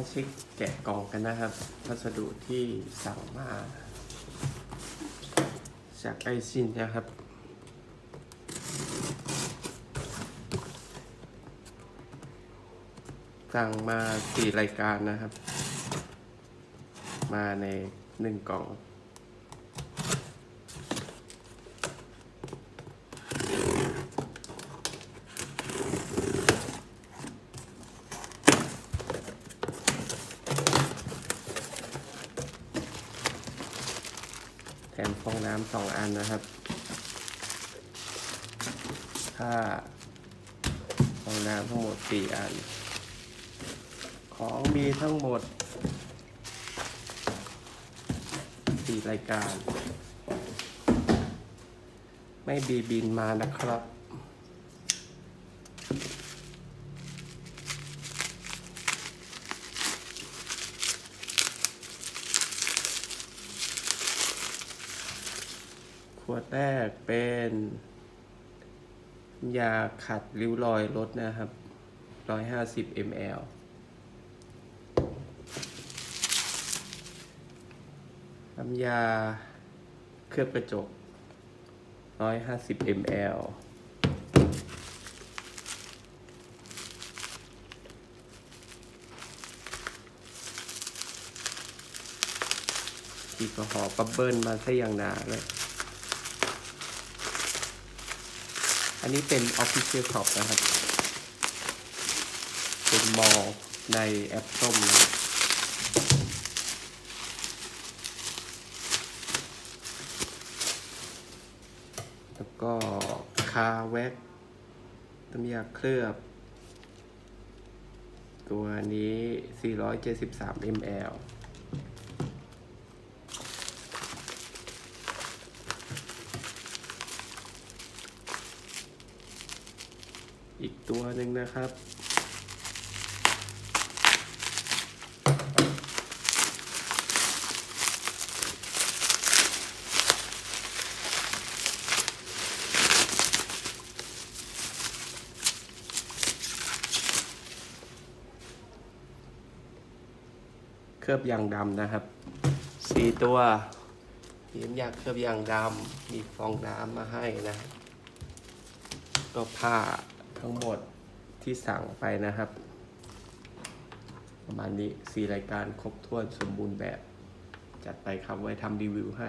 มาเช็คแกะกล่องกันนะครับ พัสดุที่สั่งมา จากไอซินนะครับ สั่งมาสี่รายการนะครับ มาในหนึ่งกล่อง ถมฟองน้ำสองอันนะครับถ้าฟองน้ำทั้งหมดสี่อัน ของมีทั้งหมดสี่รายการ ไม่บีบินมานะครับ ขวดแรกเป็นยาขัดริ้วรอยรถนะครับ150 ml น้ำยาเคลือบกระจก150 ml แอลกอฮอล์บับเบิ้ลมาซะอย่างหนาเลย อันนี้เป็น Official Shop นะครับ เป็นมอลในแอปส้มนะแล้วก็คาแว็กน้ำยาเคลือบ ตัวนี้ 473 ml อีกตัวหนึ่งนะครับ เคลือบยางดำนะครับสี่ตัวมีน้ำยาเคลือบยางดำมีฟองน้ำมาให้นะก็ผ้า ทั้งหมดที่สั่งไปนะครับ ประมาณนี้สี่รายการครบถ้วนสมบูรณ์แบบ จัดไปครับไว้ทำรีวิวให้